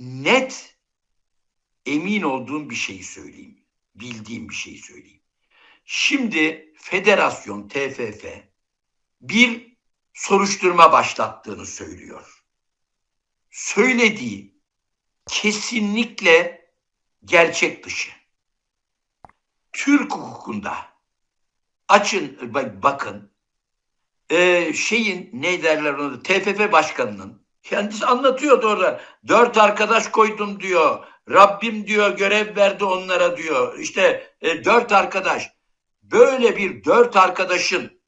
net emin olduğum bir şeyi söyleyeyim. Bildiğim bir şeyi söyleyeyim. Şimdi federasyon TFF bir soruşturma başlattığını söylüyor. Söylediği kesinlikle gerçek dışı. Türk hukukunda açın bak- bakın e, şeyin ne derler onu TFF başkanının kendisi anlatıyordu orada. Dört arkadaş koydum diyor. Rabbim diyor görev verdi onlara diyor. İşte e, dört arkadaş. Böyle bir dört arkadaşın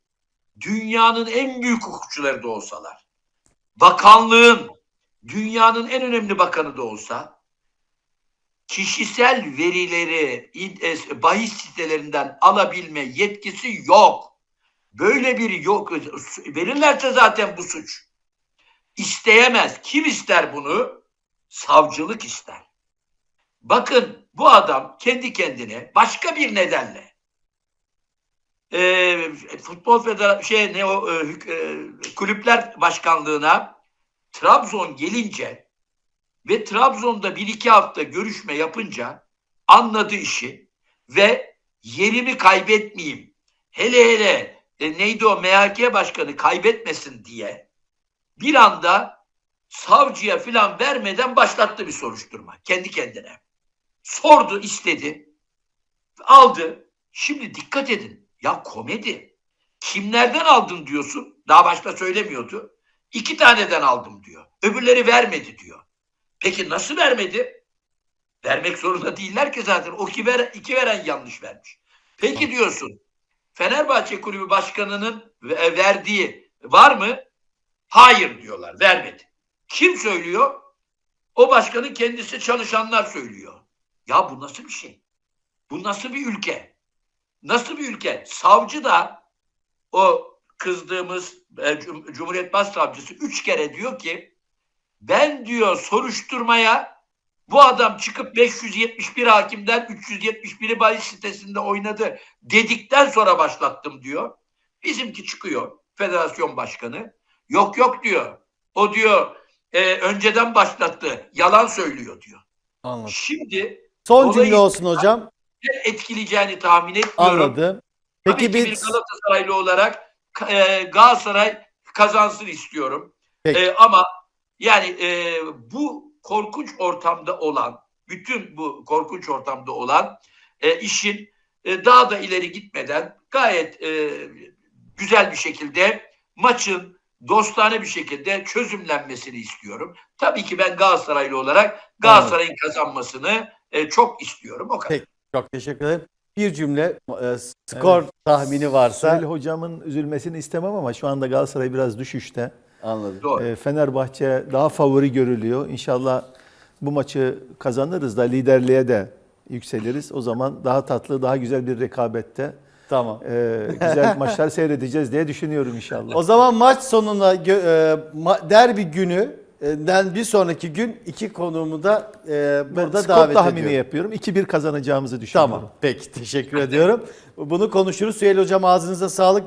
dünyanın en büyük hukukçuları da olsalar, bakanlığın dünyanın en önemli bakanı da olsa, kişisel verileri e, bahis sitelerinden alabilme yetkisi yok. Böyle bir yok. Verirlerse zaten bu suç. İsteyemez. Kim ister bunu? Savcılık ister. Bakın bu adam kendi kendine başka bir nedenle e, futbol federa şey ne o e, e, kulüpler başkanlığına Trabzon gelince ve Trabzon'da bir iki hafta görüşme yapınca anladı işi ve yerimi kaybetmeyeyim. Hele hele e, neydi o MHK başkanı kaybetmesin diye bir anda savcıya filan vermeden başlattı bir soruşturma kendi kendine. Sordu, istedi, aldı. Şimdi dikkat edin. Ya komedi. Kimlerden aldın diyorsun? Daha başta söylemiyordu. İki taneden aldım diyor. Öbürleri vermedi diyor. Peki nasıl vermedi? Vermek zorunda değiller ki zaten. O iki, veren, iki veren yanlış vermiş. Peki diyorsun. Fenerbahçe Kulübü Başkanı'nın ve- verdiği var mı? Hayır diyorlar. Vermedi. Kim söylüyor? O başkanın kendisi çalışanlar söylüyor. Ya bu nasıl bir şey? Bu nasıl bir ülke? Nasıl bir ülke? Savcı da o kızdığımız e, Cum- Cumhuriyet Başsavcısı üç kere diyor ki ben diyor soruşturmaya bu adam çıkıp 571 hakimden 371'i bahis sitesinde oynadı dedikten sonra başlattım diyor. Bizimki çıkıyor federasyon başkanı. Yok yok diyor. O diyor e, önceden başlattı. Yalan söylüyor diyor. Anladım. Şimdi Son cümle olsun hocam. etkileyeceğini tahmin etmiyorum. Anladım. Tabii Peki ki bir biz Galatasaraylı olarak e, Galatasaray kazansın istiyorum. Peki. E, ama yani e, bu korkunç ortamda olan, bütün bu korkunç ortamda olan e, işin e, daha da ileri gitmeden gayet e, güzel bir şekilde maçın dostane bir şekilde çözümlenmesini istiyorum. Tabii ki ben Galatasaraylı olarak Galatasaray'ın kazanmasını e, çok istiyorum. O kadar. Peki. çok teşekkür ederim. Bir cümle e, skor tahmini varsa Süheyl hocamın üzülmesini istemem ama şu anda Galatasaray biraz düşüşte. anladım. Doğru. Ee, Fenerbahçe daha favori görülüyor. İnşallah bu maçı kazanırız da liderliğe de yükseliriz. O zaman daha tatlı, daha güzel bir rekabette Tamam. e, güzel maçlar seyredeceğiz diye düşünüyorum inşallah. O zaman maç sonuna e, ma- derbi günü e, den bir sonraki gün iki konuğumu da e, Ben burada skor davet tahmini ediyorum. yapıyorum. 2-1 kazanacağımızı düşünüyorum. Tamam. Peki teşekkür ediyorum. Bunu konuşuruz. Süheyl hocam ağzınıza sağlık.